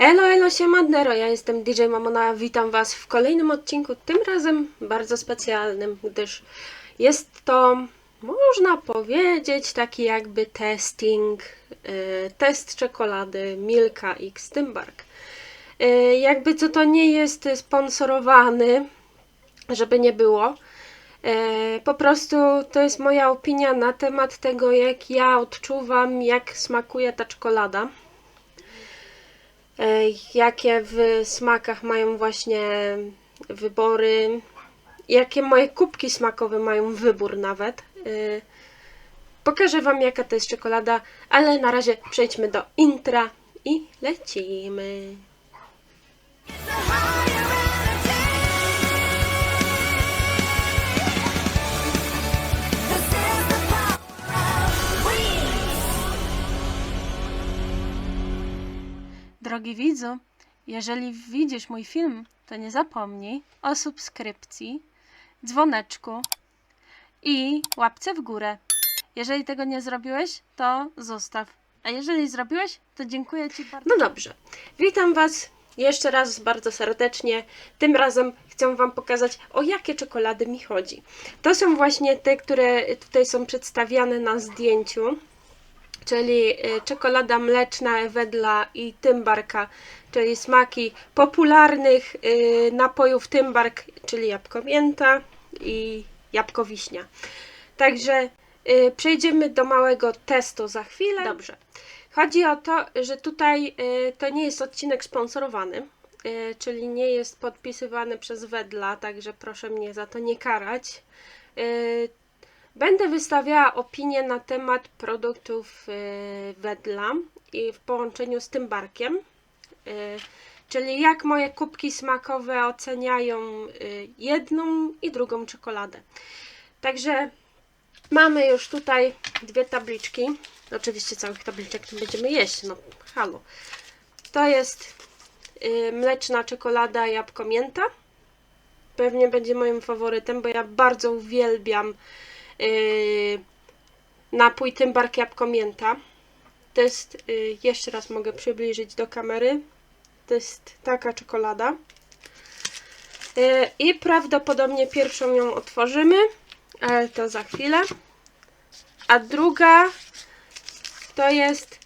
Elo, elo, siemandero, ja jestem DJ Mamona, witam was w kolejnym odcinku, tym razem bardzo specjalnym, gdyż jest to, można powiedzieć, taki jakby testing, e, test czekolady Milka X Tymbark. E, jakby co to nie jest sponsorowany, żeby nie było. E, po prostu to jest moja opinia na temat tego, jak ja odczuwam, jak smakuje ta czekolada. E, jakie w smakach mają właśnie wybory, jakie moje kubki smakowe mają wybór nawet. E, Pokażę Wam, jaka to jest czekolada, ale na razie przejdźmy do intra i lecimy. Drogi widzu, jeżeli widzisz mój film, to nie zapomnij o subskrypcji, dzwoneczku i łapce w górę. Jeżeli tego nie zrobiłeś, to zostaw. A jeżeli zrobiłeś, to dziękuję Ci bardzo. No dobrze. Witam Was jeszcze raz bardzo serdecznie. Tym razem chcę Wam pokazać, o jakie czekolady mi chodzi. To są właśnie te, które tutaj są przedstawiane na zdjęciu czyli y, czekolada mleczna Wedla i Tymbarka, czyli smaki popularnych y, napojów Tymbark, czyli jabłko mięta i jabłko wiśnia. Także y, przejdziemy do małego testu za chwilę. Dobrze. Chodzi o to, że tutaj to nie jest odcinek sponsorowany, czyli nie jest podpisywany przez Wedla, także proszę mnie za to nie karać. Będę wystawiała opinie na temat produktów y, Wedla i w połączeniu z tym barkiem, y, czyli jak moje kubki smakowe oceniają y, jedną i drugą czekoladę. Także mamy już tutaj dwie tabliczki. Oczywiście całych tabliczek nie będziemy jeść, no halo. To jest mleczna czekolada jabłko mięta. Pewnie będzie moim faworytem, bo ja bardzo uwielbiam napój Tymbark Jabłko Mięta. To jest, yy, jeszcze raz mogę przybliżyć do kamery, to jest taka czekolada. Yy, I prawdopodobnie pierwszą ją otworzymy, ale to za chwilę. A druga to jest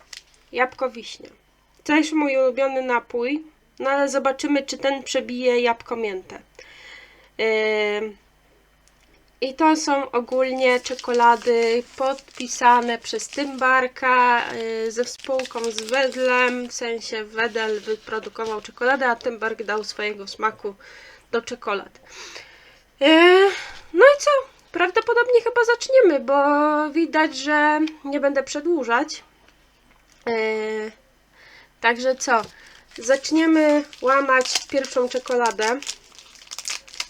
jabłko wiśnia. Też mój ulubiony napój, no ale zobaczymy, czy ten przebije jabłko miętę. Yy, i to są ogólnie czekolady podpisane przez Tymbarka yy, ze spółką z Wedlem. W sensie Wedel wyprodukował czekoladę, a Tymbark dał swojego smaku do czekolad. Yy, no i co? Prawdopodobnie chyba zaczniemy, bo widać, że nie będę przedłużać. Yy, także co? Zaczniemy łamać pierwszą czekoladę.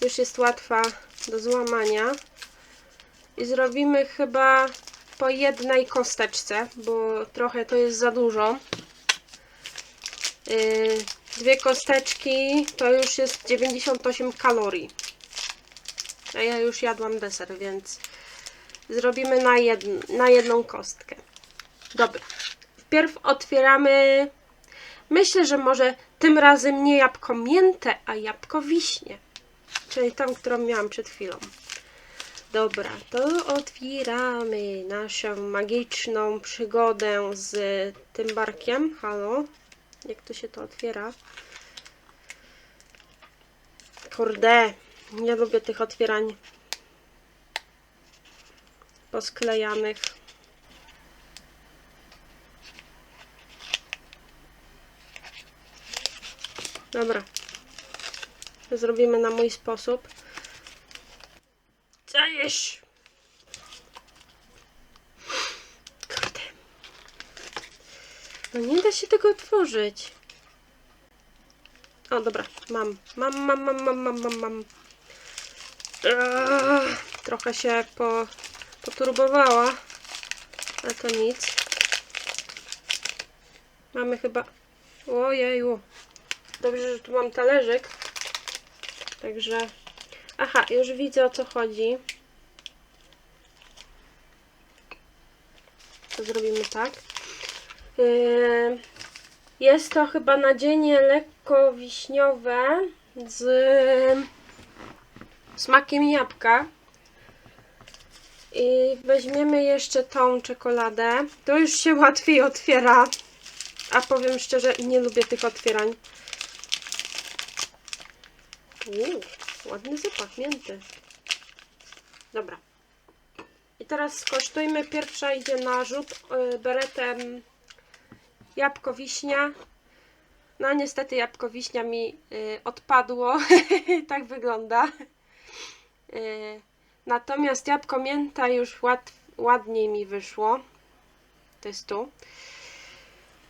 Już jest łatwa do złamania i zrobimy chyba po jednej kosteczce, bo trochę to jest za dużo. Yy, dwie kosteczki to już jest 98 kalorii. A ja już jadłam deser, więc zrobimy na, jedn na jedną kostkę. Dobra. Wpierw otwieramy. Myślę, że może tym razem nie jabłko mięte, a jabłko wiśnie. Czyli tą, którą miałam przed chwilą. Dobra, to otwieramy naszą magiczną przygodę z tym barkiem. Halo? Jak to się to otwiera? Kurde, nie lubię tych otwierań posklejanych. Dobra, zrobimy na mój sposób. Dajesz! Kurde. No nie da się tego otworzyć. O, dobra, mam. Mam, mam, mam, mam, mam, mam, mam. Eee, trochę się po, poturbowała. Ale to nic. Mamy chyba... Ojeju. Dobrze, że tu mam talerzyk. Także... Aha, już widzę o co chodzi. To zrobimy tak. Yy, Jest to chyba nadzienie lekko wiśniowe z smakiem jabłka. I weźmiemy jeszcze tą czekoladę. To już się łatwiej otwiera. A powiem szczerze, nie lubię tych otwierań. Uuu, ładny zapach mięty. Dobra. I teraz skosztujmy. Pierwsza idzie na rzut y, beretem jabłko wiśnia. No niestety jabłko wiśnia mi y, odpadło. tak wygląda. Y, natomiast jabłko mięta już ład, ładniej mi wyszło. To jest tu.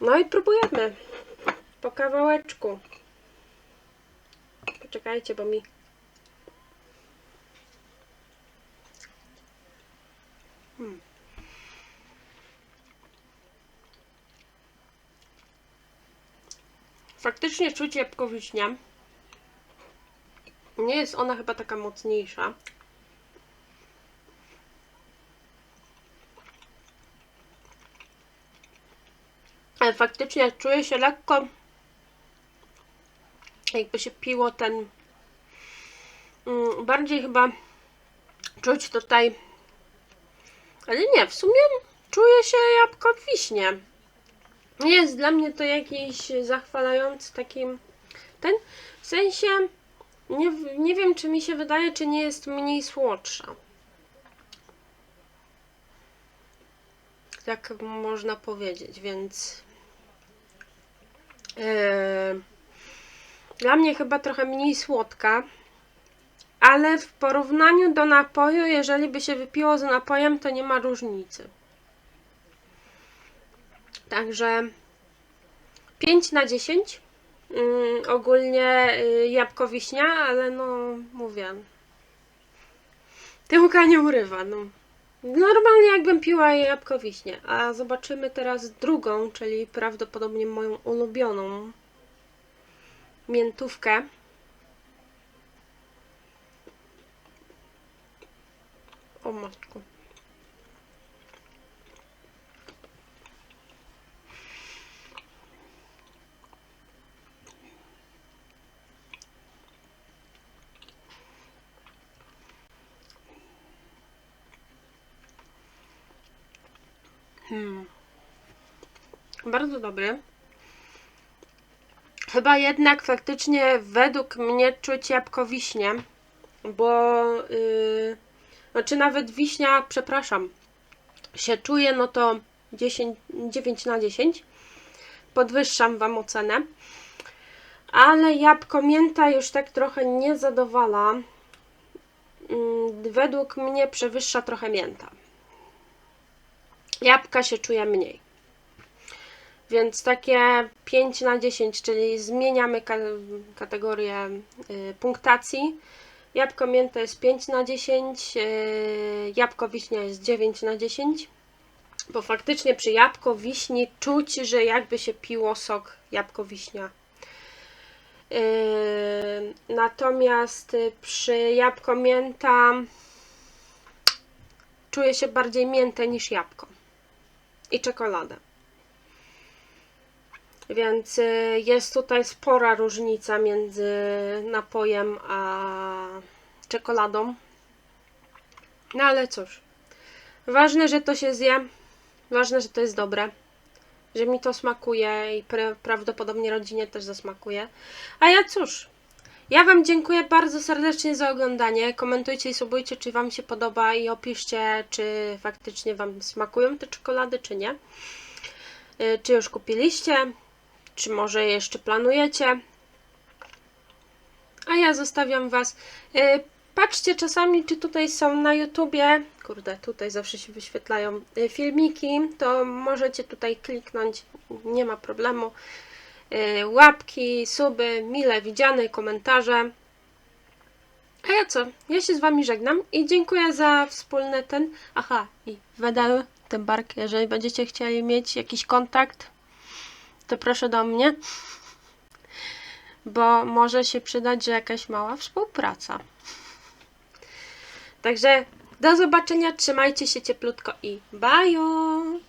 No i próbujemy. Po kawałeczku. Poczekajcie, bo mi Hmm. Faktycznie czuć jabłko wiśnia. Nie jest ona chyba taka mocniejsza. Ale faktycznie czuje się lekko jakby się piło ten mm, bardziej chyba czuć tutaj ale nie, w sumie czuję się jabłko w wiśnie. Nie jest dla mnie to jakiś zachwalający takim ten, w sensie nie, nie wiem czy mi się wydaje, czy nie jest mniej słodsza. Tak można powiedzieć, więc yy, dla mnie chyba trochę mniej słodka, ale w porównaniu do napoju, jeżeli by się wypiło z napojem, to nie ma różnicy. Także 5 na 10. Ym, ogólnie y, jabłko wiśnia, ale no mówię. Tyłka nie urywa. No. Normalnie jakbym piła jabłko wiśnie. A zobaczymy teraz drugą, czyli prawdopodobnie moją ulubioną miętówkę. O matko. Hmm. Bardzo dobry. Chyba jednak faktycznie według mnie czuć jabłko wiśnie, bo yy, znaczy nawet wiśnia, przepraszam, się czuje, no to 10, 9 na 10. Podwyższam Wam ocenę. Ale jabłko mięta już tak trochę nie zadowala. Mm, Według mnie przewyższa trochę mięta. Jabłka się czuje mniej. Więc takie 5 na 10, czyli zmieniamy ka kategorię y, punktacji. Jabłko mięta jest 5 na 10, yy, jabłko wiśnia jest 9 na 10, bo faktycznie przy jabłko wiśni czuć, że jakby się piło sok jabłko wiśnia. Yy, natomiast przy jabłko mięta czuje się bardziej miętę niż jabłko i czekoladę. Więc y, jest tutaj spora różnica między napojem a czekoladą. No ale cóż. Ważne, że to się zje. Ważne, że to jest dobre. Że mi to smakuje i pra prawdopodobnie rodzinie też zasmakuje. A ja cóż. Ja Wam dziękuję bardzo serdecznie za oglądanie. Komentujcie i subujcie, czy Wam się podoba i opiszcie, czy faktycznie Wam smakują te czekolady, czy nie. Y, czy już kupiliście, czy może jeszcze planujecie. A ja zostawiam Was. Y, patrzcie czasami, czy tutaj są na YouTubie. Kurde, tutaj zawsze się wyświetlają y, filmiki. To możecie tutaj kliknąć, nie ma problemu. Y, łapki, suby, mile widziane, komentarze. A ja co? Ja się z Wami żegnam i dziękuję za wspólny ten. Aha, i wedel, ten bark, jeżeli będziecie chcieli mieć jakiś kontakt, to proszę do mnie, bo może się przydać, jakaś mała współpraca. Także do zobaczenia, trzymajcie się cieplutko i bye!